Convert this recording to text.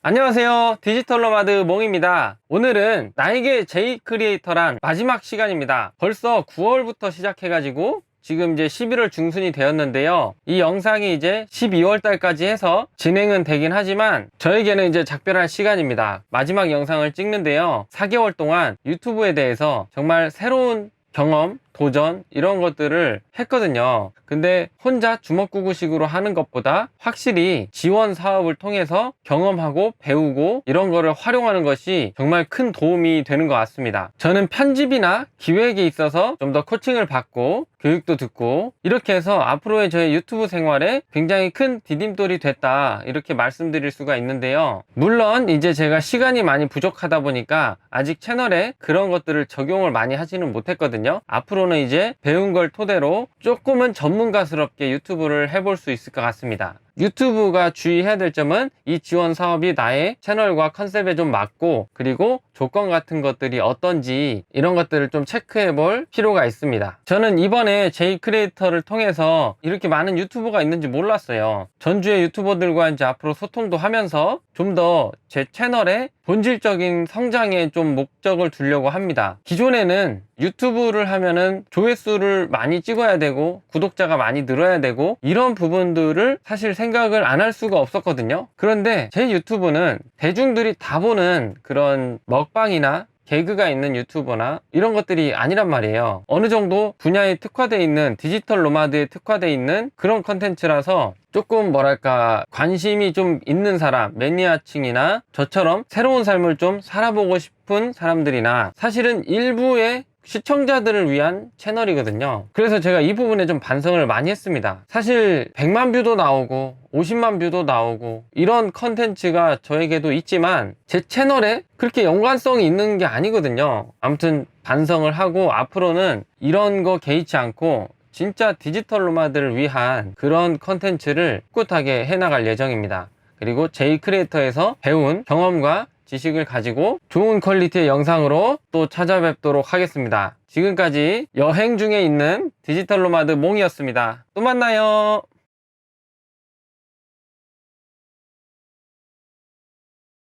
안녕하세요. 디지털 노마드 몽입니다. 오늘은 나에게 제이 크리에이터란 마지막 시간입니다. 벌써 9월부터 시작해가지고 지금 이제 11월 중순이 되었는데요. 이 영상이 이제 12월 달까지 해서 진행은 되긴 하지만 저에게는 이제 작별할 시간입니다. 마지막 영상을 찍는데요. 4개월 동안 유튜브에 대해서 정말 새로운 경험, 도전 이런 것들을 했거든요. 근데 혼자 주먹구구식으로 하는 것보다 확실히 지원 사업을 통해서 경험하고 배우고 이런 거를 활용하는 것이 정말 큰 도움이 되는 것 같습니다. 저는 편집이나 기획에 있어서 좀 더 코칭을 받고 교육도 듣고 이렇게 해서 앞으로의 저의 유튜브 생활에 굉장히 큰 디딤돌이 됐다 이렇게 말씀드릴 수가 있는데요. 물론 이제 제가 시간이 많이 부족하다 보니까 아직 채널에 그런 것들을 적용을 많이 하지는 못했거든요. 앞으로는 이제 배운 걸 토대로 조금은 전문가스럽게 유튜브를 해볼 수 있을 것 같습니다. 유튜브가 주의해야 될 점은 이 지원 사업이 나의 채널과 컨셉에 좀 맞고 그리고 조건 같은 것들이 어떤지 이런 것들을 좀 체크해 볼 필요가 있습니다. 저는 이번에 제이 크리에이터를 통해서 이렇게 많은 유튜버가 있는지 몰랐어요. 전주의 유튜버들과 이제 앞으로 소통도 하면서 좀 더 제 채널의 본질적인 성장에 좀 목적을 두려고 합니다. 기존에는 유튜브를 하면은 조회수를 많이 찍어야 되고 구독자가 많이 늘어야 되고 이런 부분들을 사실 생 각을 안 할 수가 없었거든요. 그런데 제 유튜브는 대중들이 다 보는 그런 먹방이나 개그가 있는 유튜버나 이런 것들이 아니란 말이에요. 어느 정도 분야에 특화되어 있는 디지털 노마드에 특화되어 있는 그런 컨텐츠라서 조금 뭐랄까 관심이 좀 있는 사람 매니아층이나 저처럼 새로운 삶을 좀 살아보고 싶은 사람들이나 사실은 일부의 시청자들을 위한 채널이거든요. 그래서 제가 이 부분에 좀 반성을 많이 했습니다. 사실 100만 뷰도 나오고 50만 뷰도 나오고 이런 컨텐츠가 저에게도 있지만 제 채널에 그렇게 연관성이 있는 게 아니거든요. 아무튼 반성을 하고 앞으로는 이런 거 개의치 않고 진짜 디지털 노마드를 위한 그런 컨텐츠를 꿋하게 해나갈 예정입니다. 그리고 제이 크리에이터에서 배운 경험과 지식을 가지고 좋은 퀄리티의 영상으로 또 찾아뵙도록 하겠습니다. 지금까지 여행 중에 있는 디지털 노마드 몽이었습니다. 또 만나요.